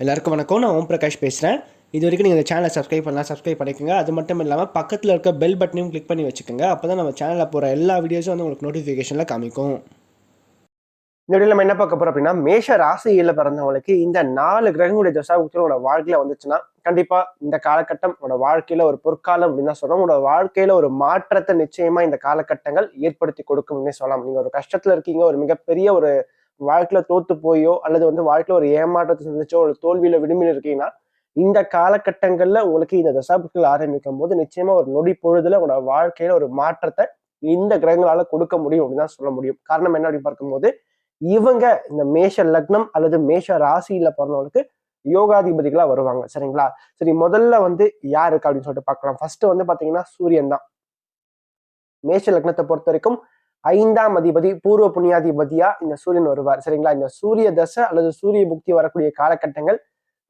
எல்லாருக்கும் வணக்கம். நான் ஓம் பிரகாஷ் பேசுகிறேன் இது வரைக்கும் நீங்கள் இந்த சேனலை சப்ஸ்கிரைப் பண்ணலாம் சப்ஸ்கிரைப் பண்ணிக்கோங்க. அது மட்டும் இல்லாமல் பக்கத்தில் இருக்க பெல் பட்டனையும் கிளிக் பண்ணி வச்சுக்கோங்க. அப்போ தான் நம்ம சேனலில் போகிற எல்லா வீடியோஸும் வந்து உங்களுக்கு நோட்டிஃபிகேஷனில் காமிக்கும். இந்த வீடியோ நம்ம என்ன பார்க்க போகிறோம் அப்படின்னா மேஷ ராசியில் பிறந்தவங்களுக்கு இந்த நாலு கிரகங்களுடைய தசாபுக்திகள் உங்களோட வாழ்க்கையில் வந்துச்சுன்னா கண்டிப்பாக இந்த காலகட்டம் உங்களோட வாழ்க்கையில் ஒரு பொற்காலம் அப்படின்னு தான் சொல்கிறோம் உங்களோட வாழ்க்கையில் ஒரு மாற்றத்தை நிச்சயமாக இந்த காலகட்டங்கள் ஏற்படுத்தி கொடுக்கும்னே சொல்லலாம். நீங்கள் ஒரு கஷ்டத்தில் இருக்கீங்க ஒரு மிகப்பெரிய ஒரு வாழ்க்கையில் தோத்து போயோ அல்லது வந்து வாழ்க்கையில் ஒரு ஏமாற்றத்தை சந்திச்சோ ஒரு தோல்வியில் விடுமையில இருக்கீங்கன்னா இந்த காலகட்டங்களில் உங்களுக்கு இந்த தசாபுக்கள் ஆரம்பிக்கும் போது நிச்சயமா ஒரு நொடி பொழுதுல உங்களோட வாழ்க்கையில் ஒரு மாற்றத்தை இந்த கிரகங்களால் கொடுக்க முடியும் அப்படின்னு தான் சொல்ல முடியும். காரணம் என்ன அப்படின்னு பார்க்கும்போது இவங்க இந்த மேஷ லக்னம் அல்லது மேஷ ராசியில பிறந்தவங்களுக்கு யோகாதிபதிகளா வருவாங்க. சரிங்களா? சரி முதல்ல வந்து யாருக்கு அப்படின்னு சொல்லிட்டு பார்க்கலாம். ஃபர்ஸ்ட் வந்து பாத்தீங்கன்னா சூரியன் தான். மேஷ லக்னத்தை பொறுத்த வரைக்கும் ஐந்தாம் அதிபதி பூர்வ புண்ணியாதிபதியா இந்த சூரியன் வருவார். சரிங்களா? இந்த சூரிய தசை அல்லது சூரிய புக்தி வரக்கூடிய காலகட்டங்கள்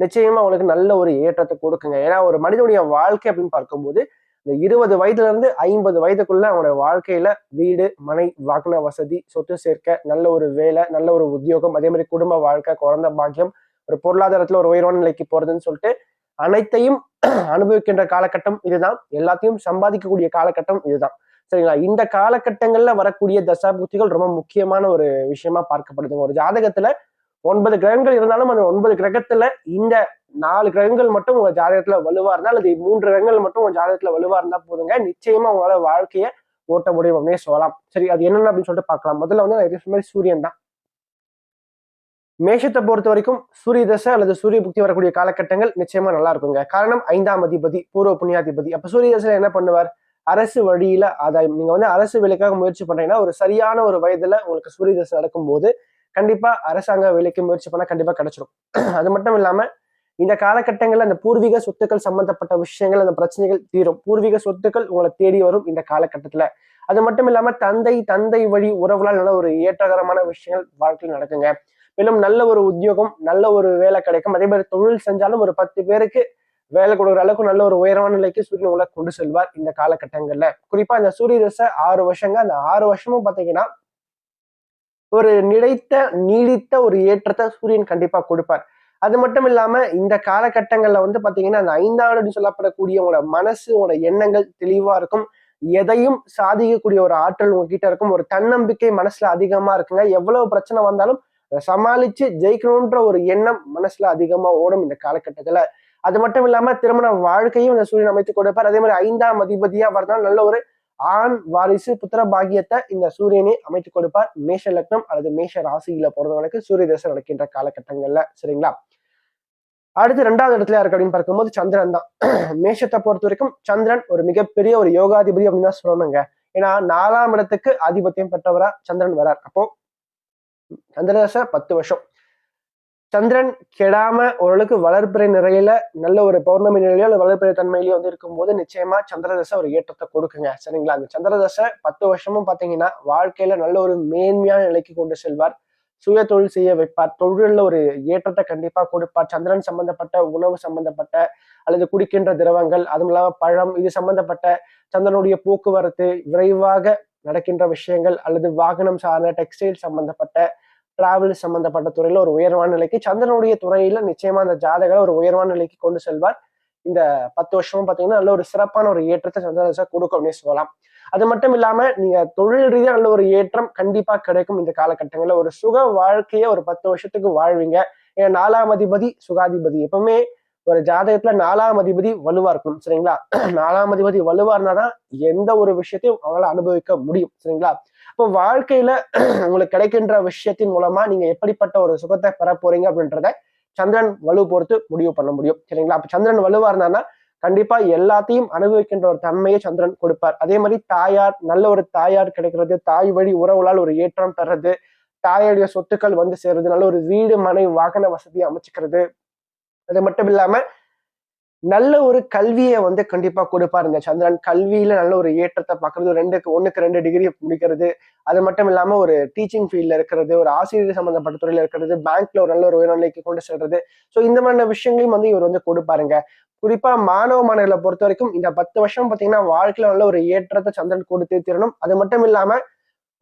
நிச்சயமா உங்களுக்கு நல்ல ஒரு ஏற்றத்தை கொடுக்குங்க. ஏன்னா ஒரு மனிதனுடைய வாழ்க்கை அப்படின்னு பார்க்கும்போது இந்த இருபது வயதுல இருந்து ஐம்பது வயதுக்குள்ள அவனோட வாழ்க்கையில வீடு மனை வாகன வசதி சொத்து சேர்க்க நல்ல ஒரு வேலை நல்ல ஒரு உத்தியோகம் அதே மாதிரி குடும்ப வாழ்க்கை குழந்தை பாக்கியம் ஒரு பொருளாதாரத்துல ஒரு உயர்வான நிலைக்கு போறதுன்னு சொல்லிட்டு அனைத்தையும் அனுபவிக்கின்ற காலகட்டம் இதுதான். எல்லாத்தையும் சம்பாதிக்கக்கூடிய காலகட்டம் இதுதான். சரிங்களா? இந்த காலகட்டங்கள்ல வரக்கூடிய தசாபுக்திகள் ரொம்ப முக்கியமான ஒரு விஷயமா பார்க்கப்படுதுங்க. ஒரு ஜாதகத்துல ஒன்பது கிரகங்கள் இருந்தாலும் அந்த ஒன்பது கிரகத்துல இந்த நாலு கிரகங்கள் மட்டும் உங்க ஜாதகத்துல வலுவா இருந்தா அல்லது மூன்று கிரகங்கள் மட்டும் உங்க ஜாதகத்துல வலுவா இருந்தா போதுங்க. நிச்சயமா உங்களால வாழ்க்கைய ஓட்ட முடியும் அப்படின்னே சொல்லலாம். சரி அது என்னென்ன அப்படின்னு சொல்லிட்டு பார்க்கலாம். முதல்ல வந்து நான் மாதிரி சூரியன் தான். மேஷத்தை பொறுத்த வரைக்கும் சூரிய தசை அல்லது சூரிய புக்தி வரக்கூடிய காலகட்டங்கள் நிச்சயமா நல்லா இருக்குங்க. காரணம் ஐந்தாம் அதிபதி பூர்வ புண்ணியாதிபதி. அப்ப சூரிய தசையில என்ன பண்ணுவார்? அரசு வழியில ஆதாயம் நீங்க வந்து அரசு வேலைக்காக முயற்சி பண்றீங்கன்னா ஒரு சரியான ஒரு வயதுல உங்களுக்கு சூரிய தசை நடக்கும் போது கண்டிப்பா அரசாங்க வேலைக்கு முயற்சி பண்ணா கண்டிப்பா கிடைச்சிடும் அது மட்டும் இல்லாம இந்த காலகட்டங்கள்ல அந்த பூர்வீக சொத்துக்கள் சம்பந்தப்பட்ட விஷயங்கள் அந்த பிரச்சனைகள் தீரும். பூர்வீக சொத்துக்கள் உங்களை தேடி வரும் இந்த காலகட்டத்துல. அது மட்டும் இல்லாம தந்தை தந்தை வழி உறவுகளால் நல்ல ஒரு ஏற்றகரமான விஷயங்கள் வாழ்க்கையில் நடக்குங்க. மேலும் நல்ல ஒரு உத்தியோகம் நல்ல ஒரு வேலை கிடைக்கும். அதே மாதிரி தொழில் செஞ்சாலும் ஒரு பத்து பேருக்கு வேலை கொடுக்குற அளவுக்கு நல்ல ஒரு உயரமான நிலைக்கு சூரியன் உங்களை கொண்டு செல்வார் இந்த காலகட்டங்கள்ல. குறிப்பா இந்த சூரிய தசை ஆறு வருஷங்க. அந்த ஆறு வருஷமும் பாத்தீங்கன்னா ஒரு நிலைத்த நீடித்த ஒரு ஏற்றத்தை சூரியன் கண்டிப்பா கொடுப்பார். அது மட்டும் இல்லாம இந்த காலகட்டங்கள்ல வந்து பாத்தீங்கன்னா அந்த ஐந்தாண்டு சொல்லப்படக்கூடிய உங்களோட மனசு உங்களோட எண்ணங்கள் தெளிவா இருக்கும். எதையும் சாதிக்கக்கூடிய ஒரு ஆற்றல் உங்ககிட்ட இருக்கும். ஒரு தன்னம்பிக்கை மனசுல அதிகமா இருக்குங்க. எவ்வளவு பிரச்சனை வந்தாலும் சமாளிச்சு ஜெயிக்கணும்ன்ற ஒரு எண்ணம் மனசுல அதிகமா ஓடும் இந்த காலகட்டத்துல. அது மட்டும் இல்லாம திருமண வாழ்க்கையும் இந்த சூரியன் அமைத்து கொடுப்பார். அதே மாதிரி ஐந்தாம் அதிபதியா வரதால் நல்ல ஒரு ஆண் வாரிசு புத்திர பாகியத்தை இந்த சூரியனை அமைத்து கொடுப்பார். மேஷ லக்னம் அல்லது மேஷ ராசியில பிறந்தவங்களுக்கு சூரிய தசை நடக்கின்ற காலகட்டங்கள்ல. சரிங்களா? அடுத்து ரெண்டாவது இடத்துல யாருக்கு அப்படின்னு பார்க்கும்போது சந்திரன் தான். மேஷத்தை பொறுத்த வரைக்கும் சந்திரன் ஒரு மிகப்பெரிய ஒரு யோகாதிபதி அப்படின்னு தான் சொல்லணுங்க. ஏன்னா நாலாம் இடத்துக்கு ஆதிபத்தியம் பெற்றவரா சந்திரன் வரார் அப்போ சந்திரதசை பத்து வருஷம். சந்திரன் கெடாம ஓரளவுக்கு வளர்ப்பிறை நிறையில நல்ல ஒரு பௌர்ணமி நிலையில அல்லது வளர்ப்பிறை தன்மையிலயோ வந்து இருக்கும்போது நிச்சயமா சந்திரதசை ஒரு ஏற்றத்தை கொடுக்குங்க. சரிங்களா? அந்த சந்திரதசை பத்து வருஷமும் பாத்தீங்கன்னா வாழ்க்கையில நல்ல ஒரு மேன்மையான நிலைக்கு கொண்டு செல்வார். சுய தொழில் செய்ய வைப்பார். தொழிலில் ஒரு ஏற்றத்தை கண்டிப்பா கொடுப்பார். சந்திரன் சம்பந்தப்பட்ட உணவு சம்பந்தப்பட்ட அல்லது குடிக்கின்ற திரவங்கள் அதுவும் இல்லாம பழம் இது சம்பந்தப்பட்ட சந்திரனுடைய போக்குவரத்து விரைவாக நடக்கின்ற விஷயங்கள் அல்லது வாகனம் சார்ந்த டெக்ஸ்டைல் சம்பந்தப்பட்ட டிராவல் சம்பந்தப்பட்ட துறையில ஒரு உயர்வான நிலைக்கு சந்திரனுடைய துறையில நிச்சயமா அந்த ஜாதகரை ஒரு உயர்வான நிலைக்கு கொண்டு செல்வார். இந்த பத்து வருஷமும் பாத்தீங்கன்னா நல்ல ஒரு சிறப்பான ஒரு ஏற்றத்தை சந்திரதசை கொடுக்கும் அப்படின்னு சொல்லலாம். அது மட்டும் இல்லாம நீங்க தொழில் ரீதியா நல்ல ஒரு ஏற்றம் கண்டிப்பா கிடைக்கும் இந்த காலகட்டங்கள்ல. ஒரு சுக வாழ்க்கையை ஒரு பத்து வருஷத்துக்கு வாழ்வீங்க. ஏன்னா நாலாம் அதிபதி சுகாதிபதி. எப்பவுமே ஒரு ஜாதகத்துல நாலாம் அதிபதி வலுவா இருக்கணும் சரிங்களா? நாலாம் அதிபதி வலுவா இருந்தாதான் எந்த ஒரு விஷயத்தையும் அவங்களால அனுபவிக்க முடியும் சரிங்களா? இப்போ வாழ்க்கையில உங்களுக்கு கிடைக்கின்ற விஷயத்தின் மூலமா நீங்க எப்படிப்பட்ட ஒரு சுகத்தை பெற போறீங்க அப்படின்றத சந்திரன் வலு பொறுத்து முடிவு பண்ண முடியும். சரிங்களா? அப்ப சந்திரன் வலுவா இருந்தான்னா கண்டிப்பா எல்லாத்தையும் அனுபவிக்கின்ற ஒரு தன்மையை சந்திரன் கொடுப்பார். அதே மாதிரி தாயார் நல்ல ஒரு தாயார் கிடைக்கிறது தாய் வழி உறவுகளால் ஒரு ஏற்றம் பெறது தாயுடைய சொத்துக்கள் வந்து சேருது நல்ல ஒரு வீடு மனை வாகன வசதியை அமைச்சுக்கிறது. அது மட்டும் இல்லாம நல்ல ஒரு கல்வியை வந்து கண்டிப்பா கொடுப்பாருங்க சந்திரன். கல்வியில நல்ல ஒரு ஏற்றத்தை பார்க்கறது ரெண்டுக்கு ஒண்ணுக்கு ரெண்டு டிகிரி முடிக்கிறது அது மட்டும் இல்லாம ஒரு டீச்சிங் ஃபீல்ட்ல இருக்கிறது ஒரு ஆசிரியர் சம்பந்தப்பட்ட துறையில இருக்கிறது பேங்க்ல ஒரு நல்ல ஒரு உயர்நிலைக்கு கொண்டு செல்றது. ஸோ இந்த மாதிரியான விஷயங்களையும் வந்து இவர் வந்து கொடுப்பாருங்க. குறிப்பா மாணவ மாணவர்களை பொறுத்த வரைக்கும் இந்த பத்து வருஷம் பாத்தீங்கன்னா வாழ்க்கையில நல்ல ஒரு ஏற்றத்தை சந்திரன் கொடுத்து தீரணும். அது மட்டும் இல்லாம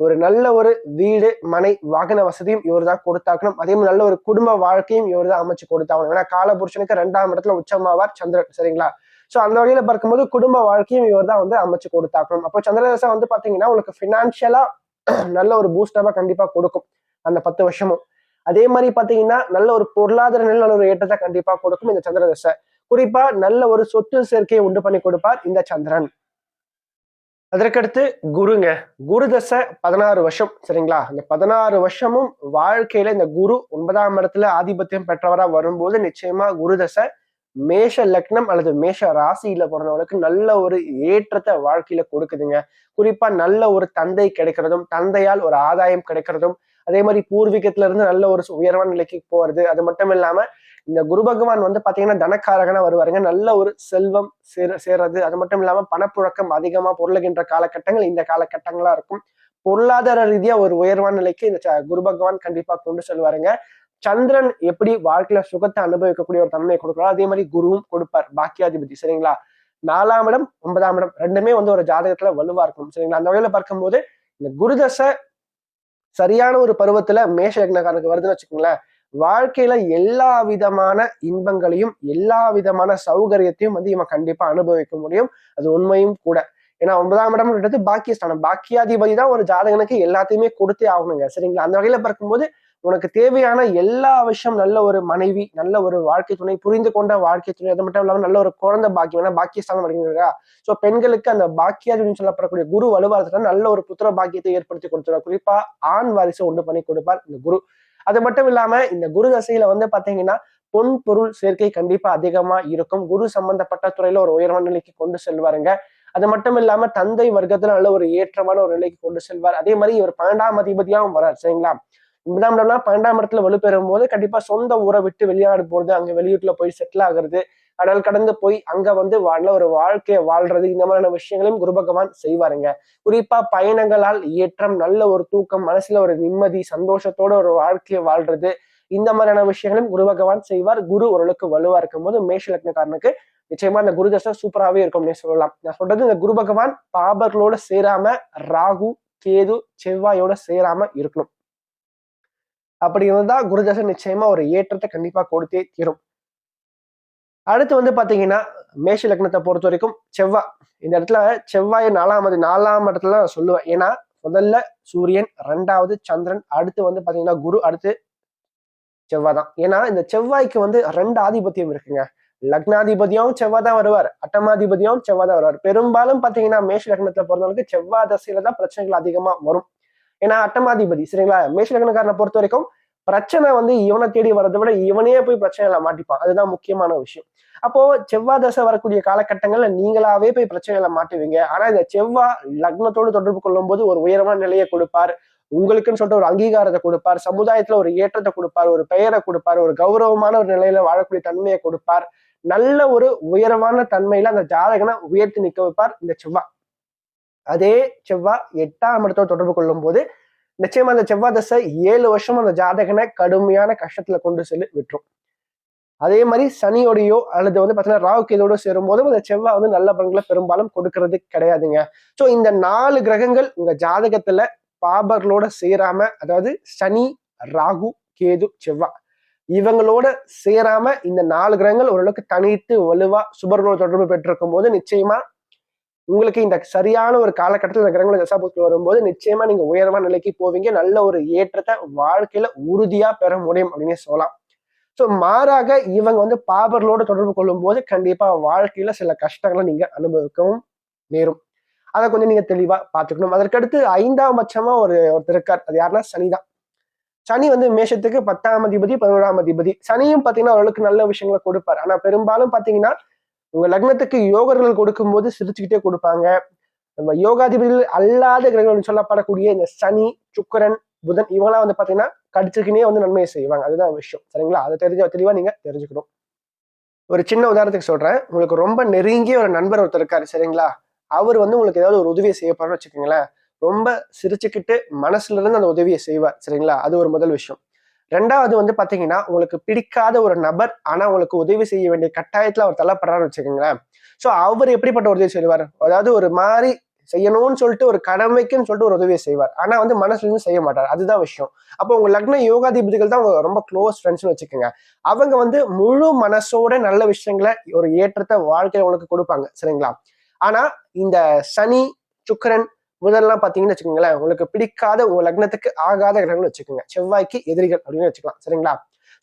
ஒரு நல்ல ஒரு வீடு மனை வாகன வசதியும் இவர் தான் கொடுத்தாக்கணும். அதே மாதிரி நல்ல ஒரு குடும்ப வாழ்க்கையும் இவர் தான் அமைச்சு கொடுத்தாகணும். ஏன்னா காலபுருஷனுக்கு ரெண்டாம் இடத்துல உச்சமாவார் சந்திரன் சரிங்களா? சோ அந்த வகையில பார்க்கும்போது குடும்ப வாழ்க்கையும் இவர் தான் வந்து அமைச்சு கொடுத்தாக்கணும். அப்போ சந்திரதசை வந்து பாத்தீங்கன்னா உங்களுக்கு பினான்சியலா நல்ல ஒரு பூஸ்டப்பா கண்டிப்பா கொடுக்கும் அந்த பத்து வருஷமும். அதே மாதிரி பாத்தீங்கன்னா நல்ல ஒரு பொருளாதார நிலை நல்ல ஒரு ஏற்றத்தை கண்டிப்பா கொடுக்கும் இந்த சந்திரதசை. குறிப்பா நல்ல ஒரு சொத்து சேர்க்கையை உண்டு பண்ணி கொடுப்பார் இந்த சந்திரன். அதற்கடுத்து குருங்க. குரு தசை பதினாறு வருஷம் சரிங்களா? இந்த பதினாறு வருஷமும் வாழ்க்கையில இந்த குரு ஒன்பதாம் இடத்துல ஆதிபத்தியம் பெற்றவரா வரும்போது நிச்சயமா குரு தசை மேஷ லக்னம் அல்லது மேஷ ராசியில பிறந்தவங்களுக்கு நல்ல ஒரு ஏற்றத்தை வாழ்க்கையில கொடுக்குதுங்க. குறிப்பா நல்ல ஒரு தந்தை கிடைக்கிறதும் தந்தையால் ஒரு ஆதாயம் கிடைக்கிறதும் அதே மாதிரி பூர்வீகத்துல இருந்து நல்ல ஒரு உயர்வான நிலைக்கு போறது அது மட்டும் இல்லாம இந்த குரு பகவான் வந்து பாத்தீங்கன்னா தனக்காரகனா வருவாருங்க. நல்ல ஒரு செல்வம் சேர சேர்றது. அது மட்டும் இல்லாம பணப்புழக்கம் அதிகமா பொருளுகின்ற காலகட்டங்கள் இந்த காலகட்டங்களா இருக்கும். பொருளாதார ரீதியா ஒரு உயர்வான நிலைக்கு இந்த ச- குரு பகவான் கண்டிப்பா கொண்டு செல்வாருங்க. சந்திரன் எப்படி வாழ்க்கையில சுகத்தை அனுபவிக்கக்கூடிய ஒரு தன்மையை கொடுக்குறாரோ அதே மாதிரி குருவும் கொடுப்பார். பாக்கியாதிபதி. சரிங்களா? நாலாம் இடம் ஒன்பதாம் இடம் ரெண்டுமே வந்து ஒரு ஜாதகத்துல வலுவா இருக்கும். சரிங்களா? அந்த வகையில பார்க்கும்போது இந்த குருதசை சரியான ஒரு பருவத்துல மேஷ லக்னக்காரனுக்கு வருதுன்னு வச்சுக்கோங்களேன். வாழ்க்கையில எல்லா விதமான இன்பங்களையும் எல்லா விதமான சௌகரியத்தையும் வந்து இவன் கண்டிப்பா அனுபவிக்க முடியும். அது உண்மையும் கூட. ஏன்னா ஒன்பதாம் இடம்ன்றது பாக்கியஸ்தானம். பாக்கியாதிபதி தான் ஒரு ஜாதகனுக்கு எல்லாத்தையுமே கொடுத்தே ஆகணுங்க. சரிங்களா? அந்த வகையில பார்க்கும்போது உனக்கு தேவையான எல்லா விஷயம் நல்ல ஒரு மனைவி நல்ல ஒரு வாழ்க்கை துணை புரிந்து கொண்ட வாழ்க்கை துணை அது மட்டும் இல்லாமல் நல்ல ஒரு குழந்தை பாக்கியம் ஏன்னா பாக்கியஸ்தானம் அப்படிங்கிறா சோ பெண்களுக்கு அந்த பாக்கியாதிபதினு சொல்லப்படக்கூடிய குரு வலுவாரத்துல நல்ல ஒரு புத்திர பாக்கியத்தை ஏற்படுத்தி கொடுத்துருவார் குறிப்பா ஆண் வாரிசை உண்டு பண்ணி கொடுப்பார் இந்த குரு. அது மட்டும் இல்லாம இந்த குரு தசையில வந்து பாத்தீங்கன்னா பொன் பொருள் சேர்க்கை கண்டிப்பா அதிகமா இருக்கும். குரு சம்பந்தப்பட்ட துறையில ஒரு உயர்வான நிலைக்கு கொண்டு செல்வாருங்க. அது மட்டும் இல்லாம தந்தை வர்க்கத்துல நல்ல ஒரு ஏற்றமான ஒரு நிலைக்கு கொண்டு செல்வார். அதே மாதிரி இவர் பன்னெண்டாம் அதிபதியாகவும் வரார் சரிங்களா? ஒன்பதாம் இடம்னா பன்னெண்டாம் இடத்துல வலுப்பெறும் போது கண்டிப்பா சொந்த ஊரை விட்டு வெளிநாடு போறது அங்க வெளியூட்டுல போய் செட்டில் ஆகுறது கடல் கடந்து போய் அங்க வந்து நல்ல ஒரு வாழ்க்கையை வாழ்றது இந்த மாதிரியான விஷயங்களையும் குரு பகவான் செய்வாருங்க. குறிப்பா பயணங்களால் ஏற்றம் நல்ல ஒரு தூக்கம் மனசுல ஒரு நிம்மதி சந்தோஷத்தோட ஒரு வாழ்க்கையை வாழ்றது இந்த மாதிரியான விஷயங்களையும் குரு பகவான் செய்வார். குரு ஓரளவுக்கு வலுவா இருக்கும் போது மேஷ லக்னக்காரனுக்கு நிச்சயமா இந்த குரு தசை சூப்பராகவே இருக்கும்னு சொல்லலாம். நான் சொல்றது இந்த குரு பகவான் பாபர்களோட சேராம ராகு கேது செவ்வாயோட சேராம இருக்கணும். அப்படி இருந்தா குரு தசை நிச்சயமா ஒரு ஏற்றத்தை கண்டிப்பா கொடுத்தே தீரும். அடுத்து வந்து பார்த்தீங்கன்னா மேஷ லக்னத்தை பொறுத்த வரைக்கும் செவ்வாய் இந்த இடத்துல செவ்வாய் நாலாம் நாலாம் இடத்துல நான் சொல்லுவேன். ஏன்னா முதல்ல சூரியன் ரெண்டாவது சந்திரன் அடுத்து வந்து பார்த்தீங்கன்னா குரு அடுத்து செவ்வாய் தான் ஏன்னா இந்த செவ்வாய்க்கு வந்து ரெண்டு ஆதிபத்தியம் இருக்குங்க. லக்னாதிபதியும் செவ்வாய் தான் வருவார். அட்டமாதிபதியும் செவ்வாய் தான் வருவார். பெரும்பாலும் பார்த்தீங்கன்னா மேஷ லக்னத்தில் பிறந்தவங்களுக்கு செவ்வாய் தசையில தான் பிரச்சனைகள் அதிகமாக வரும். ஏன்னா அட்டமாதிபதி சரிங்களா? மேஷ லக்னக்காரனை பொறுத்த வரைக்கும் பிரச்சனை வந்து இவனை தேடி வரதை விட இவனே போய் பிரச்சனையில மாட்டிப்பான். அதுதான் முக்கியமான விஷயம். அப்போ செவ்வாய் தசை வரக்கூடிய காலகட்டங்கள்ல நீங்களாவே போய் பிரச்சனையில மாட்டுவீங்க. ஆனா இந்த செவ்வாய் லக்னத்தோடு தொடர்பு கொள்ளும் போது ஒரு உயரமான நிலையை கொடுப்பார். உங்களுக்குன்னு சொல்லிட்டு ஒரு அங்கீகாரத்தை கொடுப்பார். சமுதாயத்துல ஒரு ஏற்றத்தை கொடுப்பார். ஒரு பெயரை கொடுப்பார். ஒரு கௌரவமான ஒரு நிலையில வாழக்கூடிய தன்மையை கொடுப்பார். நல்ல ஒரு உயரமான தன்மையில அந்த ஜாதகனை உயர்த்தி நிக்க வைப்பார் இந்த செவ்வாய். அதே செவ்வாய் எட்டாம் இடத்தோடு தொடர்பு கொள்ளும் போது நிச்சயமா அந்த செவ்வாய் தசை ஏழு வருஷம் அந்த ஜாதகனை கடுமையான கஷ்டத்துல கொண்டு செல்லு விட்டுரும். அதே மாதிரி சனியோடையோ அல்லது வந்து பார்த்தீங்கன்னா ராகு கேதோட சேரும் போதும் அந்த செவ்வாய் வந்து நல்ல பலன்களை பெரும்பாலும் கொடுக்கறது கிடையாதுங்க. ஸோ இந்த நாலு கிரகங்கள் உங்க ஜாதகத்துல பாபர்களோட சேராம அதாவது சனி ராகு கேது செவ்வாய் இவங்களோட சேராம இந்த நாலு கிரகங்கள் ஓரளவுக்கு தனித்து வலுவா சுபர்களோட தொடர்பு பெற்றிருக்கும் போது நிச்சயமா உங்களுக்கு இந்த சரியான ஒரு காலகட்டத்தில் இந்த கிரகங்கள் தசாபுத்தில் வரும்போது நிச்சயமா நீங்க உயர்வான நிலைக்கு போவீங்க. நல்ல ஒரு ஏற்றத்தை வாழ்க்கையில உறுதியா பெற முடியும் அப்படின்னு சொல்லலாம். ஸோ மாறாக இவங்க வந்து பாபர்களோட தொடர்பு கொள்ளும் போது கண்டிப்பா வாழ்க்கையில சில கஷ்டங்களை நீங்க அனுபவிக்கவும் நேரும். அதை கொஞ்சம் நீங்க தெளிவா பார்த்துக்கணும். அதற்கடுத்து ஐந்தாம் பட்சமா ஒரு ஒருத்தர் இருக்கார். அது யாருன்னா சனிதான் சனி வந்து மேஷத்துக்கு பத்தாம் அதிபதி பதினோராம் அதிபதி. சனியும் பாத்தீங்கன்னா ஓரளவுக்கு நல்ல விஷயங்களை கொடுப்பார். ஆனா பெரும்பாலும் பாத்தீங்கன்னா உங்க லக்னத்துக்கு யோகர்கள் கொடுக்கும்போது சிரிச்சுக்கிட்டே கொடுப்பாங்க. நம்ம யோகாதிபதிகள் அல்லாத கிரகங்கள் சொல்லப்படக்கூடிய இந்த சனி சுக்கரன் புதன் இவங்களாம் வந்து பாத்தீங்கன்னா கடிச்சுக்கினே வந்து நன்மையை செய்வாங்க. அதுதான் விஷயம். சரிங்களா? அதை தெரிஞ்ச தெளிவா நீங்க தெரிஞ்சுக்கணும். ஒரு சின்ன உதாரணத்துக்கு சொல்றேன். உங்களுக்கு ரொம்ப நெருங்கிய ஒரு நண்பர் ஒருத்தர் இருக்காரு. சரிங்களா? அவர் வந்து உங்களுக்கு ஏதாவது ஒரு உதவியை செய்ய போறோம்னு வச்சுக்கோங்களேன். ரொம்ப சிரிச்சுக்கிட்டு மனசுல இருந்து அந்த உதவியை செய்வார். சரிங்களா? அது ஒரு முதல் விஷயம். ரெண்டாவது வந்து பாத்தீங்கன்னா உங்களுக்கு பிடிக்காத ஒரு நபர் ஆனா உங்களுக்கு உதவி செய்ய வேண்டிய கட்டாயத்துல அவர் தள்ளப்படுறாருன்னு வச்சுக்கோங்களேன். சோ அவர் எப்படிப்பட்ட உதவி செய்வார்? அதாவது ஒரு மாதிரி செய்யணும்னு சொல்லிட்டு ஒரு கடமைக்குன்னு சொல்லிட்டு ஒரு உதவியை செய்வார். ஆனா வந்து மனசுல இருந்து செய்ய மாட்டார். அதுதான் விஷயம். அப்போ உங்க லக்ன யோகாதிபதிகள் தான் உங்க ரொம்ப க்ளோஸ் ஃப்ரெண்ட்ஸ்னு வச்சுக்கோங்க. அவங்க வந்து முழு மனசோட நல்ல விஷயங்களை ஒரு ஏற்றத்தை வாழ்க்கையில உங்களுக்கு கொடுப்பாங்க. சரிங்களா? ஆனா இந்த சனி சுக்கரன் முதல்லாம் பாத்தீங்கன்னு வச்சுக்கோங்களேன் உங்களுக்கு பிடிக்காத உங்க லக்னத்துக்கு ஆகாத கிரகங்கள் வச்சுக்கோங்க. செவ்வாய்க்கு எதிரிகள் அப்படின்னு வச்சுக்கலாம் சரிங்களா?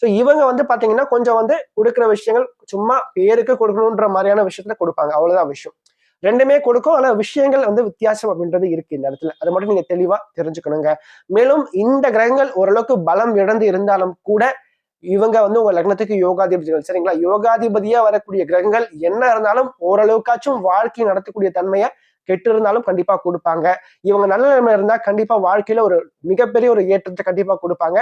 ஸோ இவங்க வந்து பாத்தீங்கன்னா கொஞ்சம் வந்து கொடுக்குற விஷயங்கள் சும்மா பேருக்கு கொடுக்கணுன்ற மாதிரியான விஷயத்துல கொடுப்பாங்க. அவ்வளவுதான் விஷயம். ரெண்டுமே கொடுக்கும் ஆனா விஷயங்கள் வந்து வித்தியாசம் அப்படின்றது இருக்கு இந்த இடத்துல. அதை மட்டும் நீங்க தெளிவா தெரிஞ்சுக்கணுங்க. மேலும் இந்த கிரகங்கள் ஓரளவுக்கு பலம் இழந்து இருந்தாலும் கூட இவங்க வந்து உங்க லக்னத்துக்கு யோகாதிபதிகள் சரிங்களா? யோகாதிபதியா வரக்கூடிய கிரகங்கள் என்ன இருந்தாலும் ஓரளவுக்காச்சும் வாழ்க்கை நடத்தக்கூடிய தன்மையை கெட்டு இருந்தாலும் கண்டிப்பா கொடுப்பாங்க. இவங்க நல்ல நிலைமை இருந்தா கண்டிப்பா வாழ்க்கையில ஒரு மிகப்பெரிய ஒரு ஏற்றத்தை கண்டிப்பா கொடுப்பாங்க.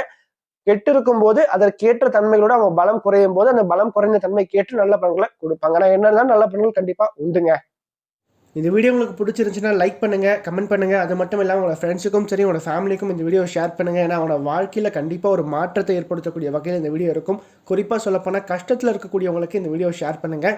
கெட்டு இருக்கும் போது அதற்கேற்ற தன்மைகளோட அவங்க பலம் குறையும் போது அந்த பலம் குறைந்த தன்மை கேட்டு நல்ல பலன்களை கொடுப்பாங்க. ஆனா என்னதான் நல்ல பலன்கள் கண்டிப்பா உண்டுங்க. இந்த வீடியோ உங்களுக்கு பிடிச்சிருந்துச்சுன்னா லைக் பண்ணுங்கள் கமெண்ட் பண்ணுங்கள் அது மட்டும் இல்லாமல் உங்களோட ஃப்ரெண்ட்ஸுக்கும் சரி உங்களோட ஃபேமிலிக்கும் இந்த வீடியோ ஷேர் பண்ணுங்கள் ஏன்னா அவனோட வாழ்க்கையில் கண்டிப்பாக ஒரு மாற்றத்தை ஏற்படுத்தக்கூடிய வகையில் இந்த வீடியோ இருக்கும். குறிப்பாக சொல்லப்போனால் கஷ்டத்தில் இருக்கக்கூடியவங்களுக்கு இந்த வீடியோ ஷேர் பண்ணுங்கள்